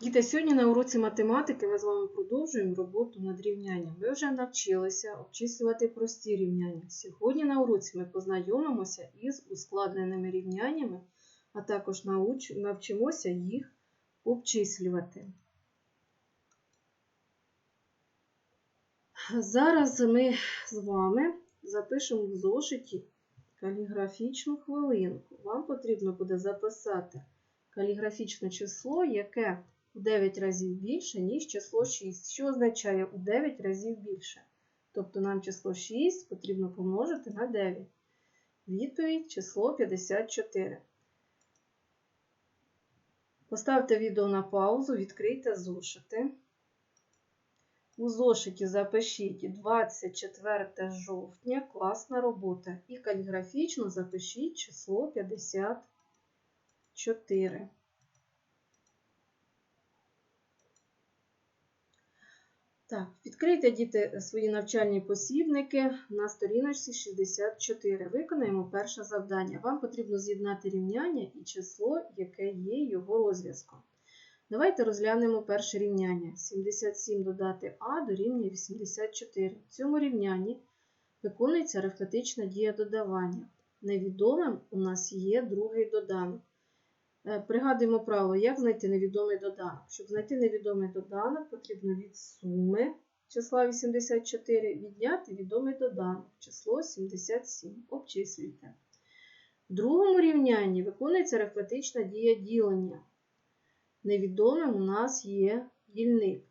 Діти, сьогодні на уроці математики ми з вами продовжуємо роботу над рівнянням. Ви вже навчилися обчислювати прості рівняння. Сьогодні на уроці ми познайомимося із ускладненими рівняннями, а також науч... навчимося їх обчислювати. Зараз ми з вами запишемо в зошиті каліграфічну хвилинку. Вам потрібно буде записати каліграфічне число, яке у 9 разів більше, ніж число 6. Що означає у 9 разів більше? Тобто нам число 6 потрібно помножити на 9. Відповідь число 54. Поставте відео на паузу, відкрийте зошити. У зошиті запишіть 24 жовтня, класна робота. І каліграфічно запишіть число 54. Так, відкрийте діти свої навчальні посібники на сторіночці 64. Виконаємо перше завдання. Вам потрібно з'єднати рівняння і число, яке є його розв'язком. Давайте розглянемо перше рівняння. 77 додати А дорівнює 84. В цьому рівнянні виконується арифметична дія додавання. Невідомим у нас є другий доданок. Пригадуємо правило, як знайти невідомий доданок. Щоб знайти невідомий доданок, потрібно від суми числа 84 відняти відомий доданок, число 77. Обчислюйте. В другому рівнянні виконується арифметична дія ділення. Невідомим у нас є дільник.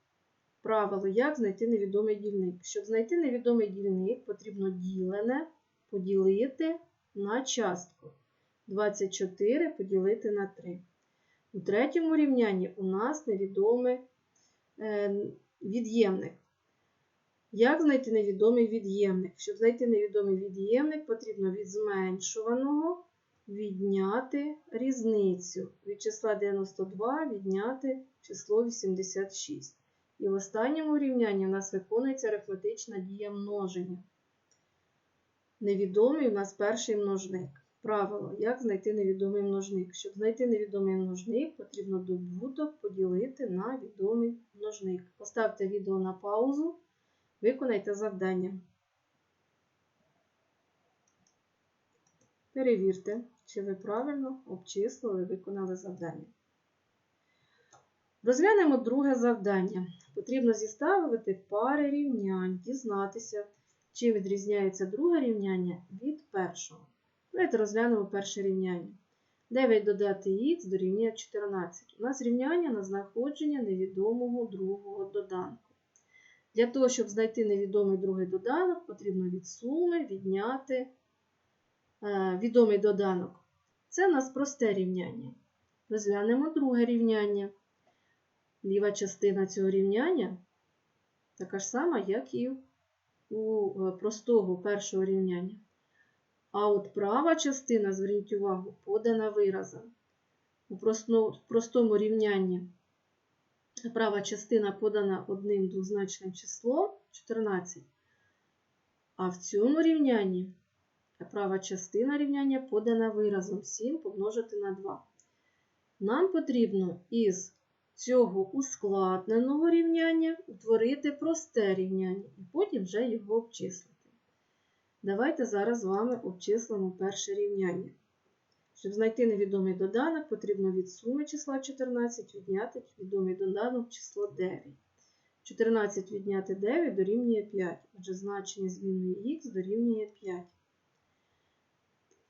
Правило, як знайти невідомий дільник. Щоб знайти невідомий дільник, потрібно ділене поділити на частку. 24 поділити на 3. У третьому рівнянні у нас невідомий е, від'ємник. Як знайти невідомий від'ємник? Щоб знайти невідомий від'ємник, потрібно від зменшуваного відняти різницю. Від числа 92 відняти число 86. І в останньому рівнянні у нас виконується арифметична дія множення. Невідомий у нас перший множник. Правило, як знайти невідомий множник. Щоб знайти невідомий множник, потрібно добуток поділити на відомий множник. Поставте відео на паузу, виконайте завдання. Перевірте, чи ви правильно обчислили, виконали завдання. Розглянемо друге завдання. Потрібно зіставити пари рівнянь, дізнатися, чи відрізняється друге рівняння від першого. Давайте розглянемо перше рівняння. 9 додати х дорівнює 14. У нас рівняння на знаходження невідомого другого доданку. Для того, щоб знайти невідомий другий доданок, потрібно від суми відняти е, відомий доданок. Це у нас просте рівняння. Розглянемо друге рівняння. Ліва частина цього рівняння така ж сама, як і у е, простого першого рівняння. А от права частина, зверніть увагу, подана виразом. У простому рівнянні права частина подана одним двозначним числом 14. А в цьому рівнянні права частина рівняння подана виразом 7 помножити на 2. Нам потрібно із цього ускладненого рівняння утворити просте рівняння і потім вже його обчислити. Давайте зараз з вами обчислимо перше рівняння. Щоб знайти невідомий доданок, потрібно від суми числа 14 відняти відомий доданок число 9. 14 відняти 9 дорівнює 5, отже, значення змінної х дорівнює 5.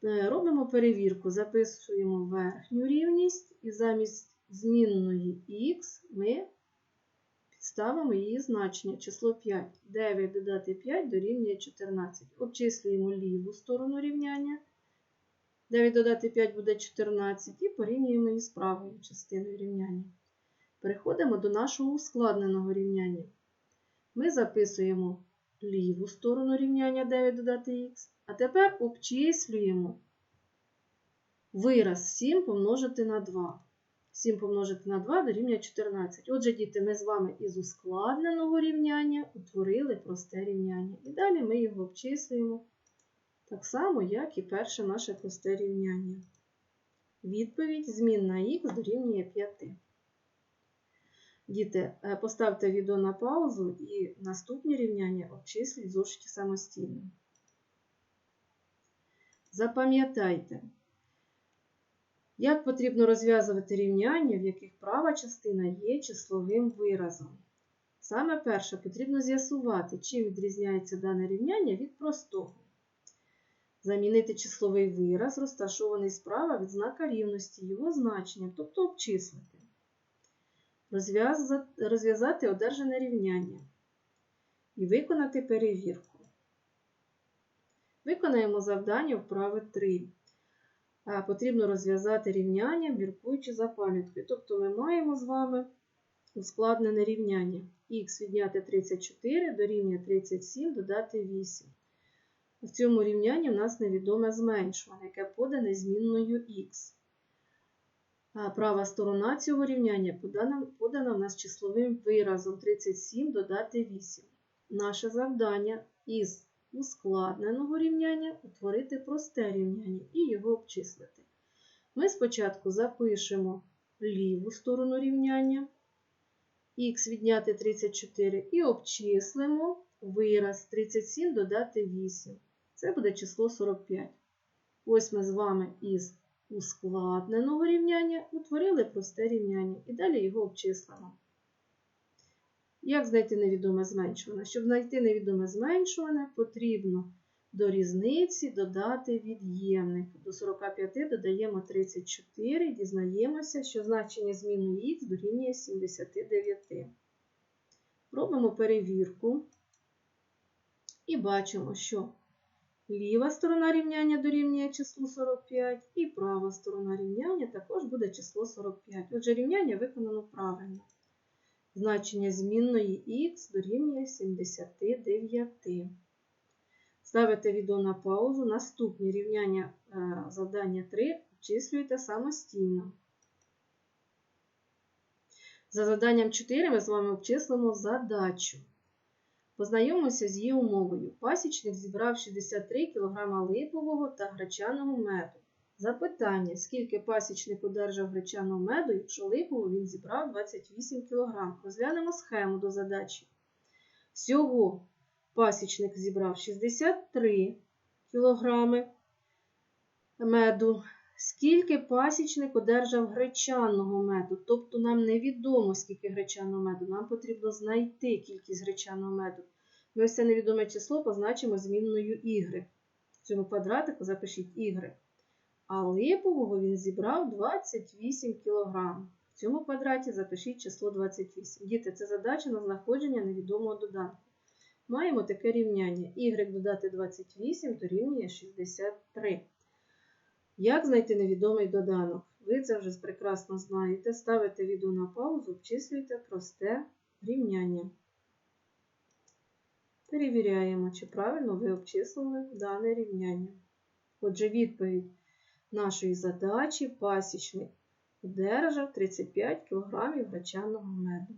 Е, робимо перевірку, записуємо верхню рівність і замість змінної х ми Ставимо її значення число 5. 9 додати 5 дорівнює 14. Обчислюємо ліву сторону рівняння. 9 додати 5 буде 14 і порівнюємо її з правою частиною рівняння. Переходимо до нашого ускладненого рівняння. Ми записуємо ліву сторону рівняння 9 додати х, а тепер обчислюємо вираз 7 помножити на 2. 7 помножити на 2 дорівнює 14. Отже, діти, ми з вами із ускладненого рівняння утворили просте рівняння. І далі ми його обчислюємо так само, як і перше наше просте рівняння. Відповідь змінна х дорівнює 5. Діти, е, поставте відео на паузу і наступні рівняння обчисліть зошиті самостійно. Запам'ятайте, як потрібно розв'язувати рівняння, в яких права частина є числовим виразом. Саме перше потрібно з'ясувати, чим відрізняється дане рівняння від простого. Замінити числовий вираз, розташований справа від знака рівності, його значення, тобто обчислити. Розв'язати одержане рівняння і виконати перевірку. Виконаємо завдання вправи 3. А, Потрібно розв'язати рівняння, міркуючи за пам'яткою. Тобто ми маємо з вами ускладнене рівняння. Х відняти 34 дорівнює 37 додати 8. В цьому рівнянні в нас невідоме зменшування, яке подане змінною х. Права сторона цього рівняння подана, подана в нас числовим виразом 37 додати 8. Наше завдання із ускладненого рівняння утворити просте рівняння і його обчислити. Ми спочатку запишемо ліву сторону рівняння х відняти 34 і обчислимо вираз 37 додати 8. Це буде число 45. Ось ми з вами із ускладненого рівняння утворили просте рівняння і далі його обчислимо. Як знайти невідоме зменшуване? Щоб знайти невідоме зменшуване, потрібно до різниці додати від'ємник. До 45 додаємо 34 і дізнаємося, що значення змінної х дорівнює 79. Робимо перевірку і бачимо, що ліва сторона рівняння дорівнює числу 45, і права сторона рівняння також буде число 45. Отже, рівняння виконано правильно. Значення змінної х дорівнює 79. Ставите відео на паузу. Наступні рівняння е, завдання 3 обчислюєте самостійно. За заданням 4 ми з вами обчислимо задачу. Познайомимося з її умовою. Пасічник зібрав 63 кг липового та гречаного меду. Запитання, скільки пасічник одержав гречаного меду, якщо липового він зібрав 28 кг. Розглянемо схему до задачі. Всього пасічник зібрав 63 кг меду. Скільки пасічник одержав гречаного меду? Тобто нам невідомо, скільки гречаного меду. Нам потрібно знайти кількість гречаного меду. Ми це невідоме число позначимо змінною y. В цьому квадратику запишіть y. А липового він зібрав 28 кг. В цьому квадраті запишіть число 28. Діти, це задача на знаходження невідомого доданку. Маємо таке рівняння. y додати 28 дорівнює 63. Як знайти невідомий доданок? Ви це вже прекрасно знаєте. Ставите відео на паузу, обчислюєте просте рівняння. Перевіряємо, чи правильно ви обчислили дане рівняння. Отже, відповідь нашої задачі пасічник одержав 35 кг гречаного меду.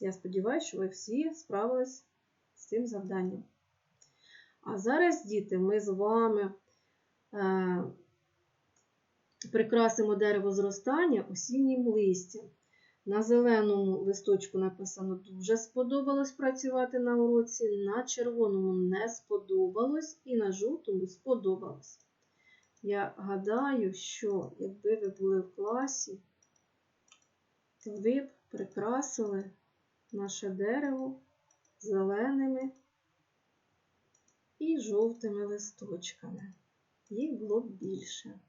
Я сподіваюся, що ви всі справились з цим завданням. А зараз, діти, ми з вами е, прикрасимо дерево зростання осіннім листям. На зеленому листочку написано дуже сподобалось працювати на уроці, на червоному не сподобалось і на жовтому сподобалось. Я гадаю, що якби ви були в класі, то ви б прикрасили наше дерево зеленими і жовтими листочками. Їх було б більше.